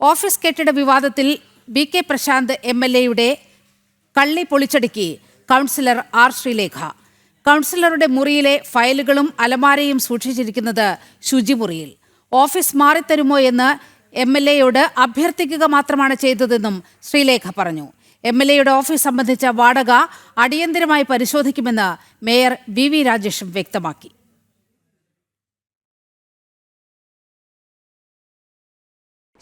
Office കെട്ടിട വിവാദത്തിൽ B K Prashanth M L എയുടെ കള്ളി പൊളിച്ചടുക്കി കൗൺസിലർ ആർ ശ്രീലേഖ. കൗൺസിലറുടെ മുറിയിലെ ഫയലുകളും അലമാരയും സൂക്ഷിച്ചിരിക്കുന്നത് ശുചിമുറിയിൽ ഓഫീസ് മാറിത്തരുമോ എന്ന് എം എൽ എയോട് അഭ്യർത്ഥിക്കുക മാത്രമാണ് ചെയ്തതെന്നും ശ്രീലേഖ പറഞ്ഞു. എം എൽ എയുടെ ഓഫീസ് സംബന്ധിച്ച വാടക അടിയന്തരമായി പരിശോധിക്കുമെന്ന് മേയർ വി വി രാജേഷും വ്യക്തമാക്കി.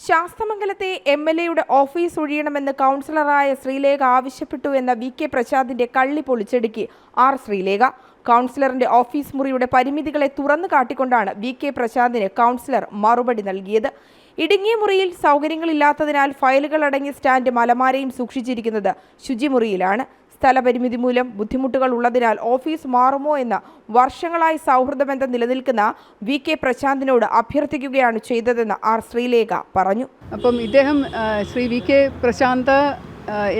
ശാസ്തമംഗലത്തെ എം എൽ എയുടെ ഓഫീസ് ഒഴിയണമെന്ന് കൗൺസിലറായ ശ്രീലേഖ ആവശ്യപ്പെട്ടു എന്ന വി കെ പ്രസാദിന്റെ കള്ളി പൊളിച്ചെടുക്കി ആർ ശ്രീലേഖ. കൗൺസിലറിന്റെ ഓഫീസ് മുറിയുടെ പരിമിതികളെ തുറന്നു കാട്ടിക്കൊണ്ടാണ് വി കെ പ്രസാദിന് കൗൺസിലർ മറുപടി നൽകിയത്. ഇടുങ്ങിയ മുറിയിൽ സൗകര്യങ്ങളില്ലാത്തതിനാൽ ഫയലുകൾ അടങ്ങിയ സ്റ്റാൻഡ് മലമാരയും സൂക്ഷിച്ചിരിക്കുന്നത് ശുചിമുറിയിലാണ്. സ്ഥലപരിമിതി മൂലം ബുദ്ധിമുട്ടുകൾ ഉള്ളതിനാൽ ഓഫീസ് മാറുമോ എന്ന് വർഷങ്ങളായി സൗഹൃദബന്ധം നിലനിൽക്കുന്ന വി കെ പ്രശാന്തിനോട് അഭ്യർത്ഥിക്കുകയാണ് ചെയ്തതെന്ന് ആർ ശ്രീലേഖ പറഞ്ഞു. അപ്പം ഇദ്ദേഹം ശ്രീ വി കെ പ്രശാന്ത്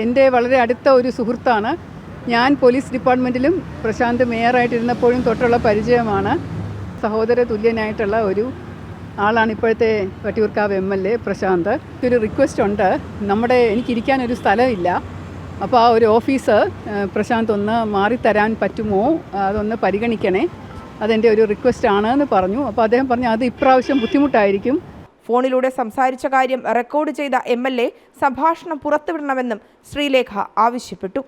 എന്റെ വളരെ അടുത്ത ഒരു സുഹൃത്താണ്. ഞാൻ പോലീസ് ഡിപ്പാർട്ട്മെന്റിലും പ്രശാന്ത് മേയറായിട്ടിരുന്നപ്പോഴും തൊട്ടുള്ള പരിചയമാണ്. സഹോദര തുല്യനായിട്ടുള്ള ഒരു ആളാണ് ഇപ്പോഴത്തെ Vattiyoorkavu M L A Prashanth. ഒരു റിക്വസ്റ്റ് ഉണ്ട്. നമ്മുടെ എനിക്കിരിക്കാനൊരു സ്ഥലമില്ല. അപ്പോൾ ആ ഒരു ഓഫീസ് പ്രശാന്ത് ഒന്ന് മാറിത്തരാൻ പറ്റുമോ? അതൊന്ന് പരിഗണിക്കണേ. അതെന്റെ ഒരു റിക്വസ്റ്റ് ആണ് എന്ന് പറഞ്ഞു. അപ്പോൾ അദ്ദേഹം പറഞ്ഞു അത് ഇപ്രാവശ്യം ബുദ്ധിമുട്ടായിരിക്കും. ഫോണിലൂടെ സംസാരിച്ച കാര്യം റെക്കോർഡ് ചെയ്ത എം എൽ എ സംഭാഷണം പുറത്തുവിടണമെന്നും ശ്രീലേഖ ആവശ്യപ്പെട്ടു.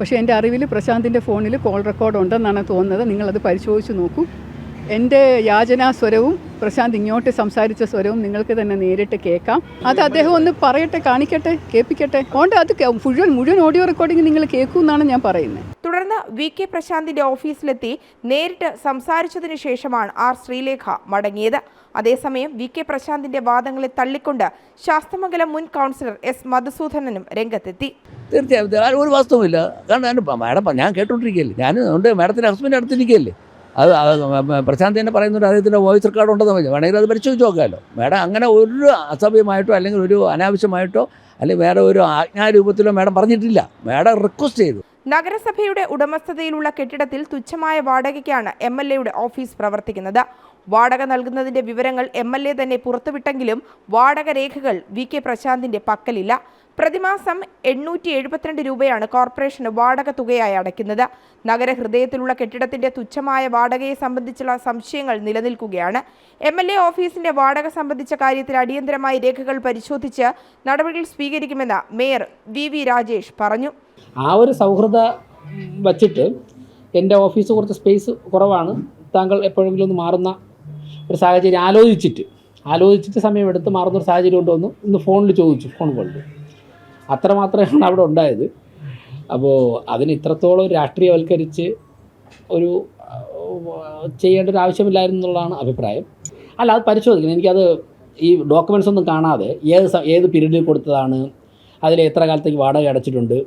പക്ഷേ എന്റെ അറിവിൽ പ്രശാന്തിന്റെ ഫോണിൽ കോൾ റെക്കോർഡ് ഉണ്ടെന്നാണ് തോന്നുന്നത്. നിങ്ങളത് പരിശോധിച്ച് നോക്കൂ. എന്റെ യാചനാ സ്വരവും പ്രശാന്ത് ഇങ്ങോട്ട് സംസാരിച്ച സ്വരവും നിങ്ങൾക്ക് തന്നെ നേരിട്ട് കേൾക്കാം. അത് അദ്ദേഹം ഒന്ന് പറയട്ടെ കാണിക്കട്ടെ കേൾപ്പിക്കട്ടെ. അതുകൊണ്ട് അത് മുഴുവൻ മുഴുവൻ ഓഡിയോ റെക്കോർഡിംഗ് നിങ്ങൾ കേൾക്കുമെന്നാണ് എന്നാണ് ഞാൻ പറയുന്നത്. തുടർന്ന് വി കെ പ്രശാന്തിന്റെ ഓഫീസിലെത്തി നേരിട്ട് സംസാരിച്ചതിനു ശേഷമാണ് ആർ ശ്രീലേഖ മടങ്ങിയത്. അതേസമയം വി കെ പ്രശാന്തിന്റെ വാദങ്ങളെ തള്ളിക്കൊണ്ട് ശാസ്തമംഗലം മുൻ കൗൺസിലർ എസ് മധുസൂദനനും രംഗത്തെത്തി. തീർച്ചയായും ഒരു വാസ്തവമില്ല. കാരണം ഞാൻ മാഡം ഞാൻ കേട്ടോണ്ടിരിക്കുകയല്ലേ. ഞാൻ അതുകൊണ്ട് മാഡത്തിന്റെ ഹസ്ബൻഡ് അടുത്തിരിക്കുകയല്ലേ അത് പ്രശാന്ത് തന്നെ പറയുന്നുണ്ട് അദ്ദേഹത്തിന്റെ വോയിസ് റെക്കോർഡ് ഉണ്ടെന്ന് പറഞ്ഞു വേണമെങ്കിൽ അത് പരിശോധിച്ച് നോക്കാമല്ലോ. മേഡം അങ്ങനെ ഒരു അസഭ്യമായിട്ടോ അല്ലെങ്കിൽ ഒരു അനാവശ്യമായിട്ടോ അല്ലെങ്കിൽ വേറെ ഒരു ആജ്ഞാരൂപത്തിലോ മേഡം പറഞ്ഞിട്ടില്ല. മേഡം റിക്വസ്റ്റ് ചെയ്തു. നഗരസഭയുടെ ഉടമസ്ഥതയിലുള്ള കെട്ടിടത്തിൽ തുച്ഛമായ വാടകയ്ക്കാണ് എം എൽ എയുടെ ഓഫീസ് പ്രവർത്തിക്കുന്നത്. വാടക നൽകുന്നതിന്റെ വിവരങ്ങൾ എം എൽ എ തന്നെ പുറത്തുവിട്ടെങ്കിലും വാടക രേഖകൾ വി കെ പ്രശാന്തിന്റെ പക്കലില്ല. പ്രതിമാസം എണ്ണൂറ്റി എഴുപത്തിരണ്ട് രൂപയാണ് കോർപ്പറേഷന് വാടക തുകയായി അടയ്ക്കുന്നത്. നഗരഹൃദയത്തിലുള്ള കെട്ടിടത്തിന്റെ തുച്ഛമായ വാടകയെ സംബന്ധിച്ചുള്ള സംശയങ്ങൾ നിലനിൽക്കുകയാണ്. എം എൽ എ ഓഫീസിന്റെ വാടക സംബന്ധിച്ച കാര്യത്തിൽ അടിയന്തരമായി രേഖകൾ പരിശോധിച്ച് നടപടികൾ സ്വീകരിക്കുമെന്ന് മേയർ വി വി രാജേഷ് പറഞ്ഞു. ആ ഒരു സൗഹൃദ വച്ചിട്ട് എന്റെ ഓഫീസ് കുറച്ച് സ്പേസ് കുറവാണ്. താങ്കൾ എപ്പോഴെങ്കിലും ഒന്ന് മാറുന്ന ഒരു സാഹചര്യം ആലോചിച്ചിട്ട് ആലോചിച്ചിട്ട് സമയമെടുത്ത് മാറുന്നൊരു സാഹചര്യം ഉണ്ടോ എന്ന് ഇന്ന് ഫോണിൽ ചോദിച്ചു ഫോൺ കോളിൽ അത്രമാത്രമാണ് അവിടെ ഉണ്ടായത്. അപ്പോൾ അതിന് ഇത്രത്തോളം രാഷ്ട്രീയവൽക്കരിച്ച് ഒരു ചെയ്യേണ്ട ഒരു ആവശ്യമില്ലായിരുന്നു എന്നുള്ളതാണ് അഭിപ്രായം. അല്ല അത് പരിശോധിക്കണം. എനിക്കത് ഈ ഡോക്യുമെൻസ് ഒന്നും കാണാതെ ഏത് ഏത് പീരീഡിൽ കൊടുത്തതാണ് അതിൽ എത്ര കാലത്തേക്ക് വാടക അടച്ചിട്ടുണ്ട്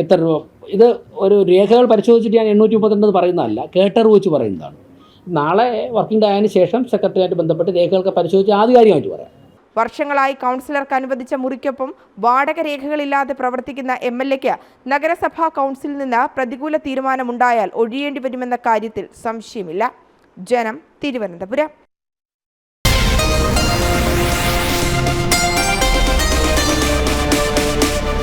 എത്ര രൂപ ഇത് ഒരു രേഖകൾ പരിശോധിച്ചിട്ട് ഞാൻ എണ്ണൂറ്റി മുപ്പത്തിരണ്ടെന്ന് പറയുന്നതല്ല കേട്ടറിവ് വെച്ച് പറയുന്നതാണ്. നാളെ വർക്കിംഗ് ഡേ ആയതിനു ശേഷം സെക്രട്ടറിയായിട്ട് ബന്ധപ്പെട്ട് രേഖകളൊക്കെ പരിശോധിച്ച് ആധികാരികമായിട്ട് പറയാം. വർഷങ്ങളായി കൗൺസിലർക്ക് അനുവദിച്ച മുറിക്കൊപ്പം വാടക രേഖകളില്ലാതെ പ്രവർത്തിക്കുന്ന എം എൽ എക്ക് നഗരസഭാ കൗൺസിലിൽ നിന്ന് പ്രതികൂല തീരുമാനമുണ്ടായാൽ ഒഴിയേണ്ടി വരുമെന്ന കാര്യത്തിൽ സംശയമില്ല. ജനം തിരുവനന്തപുരം.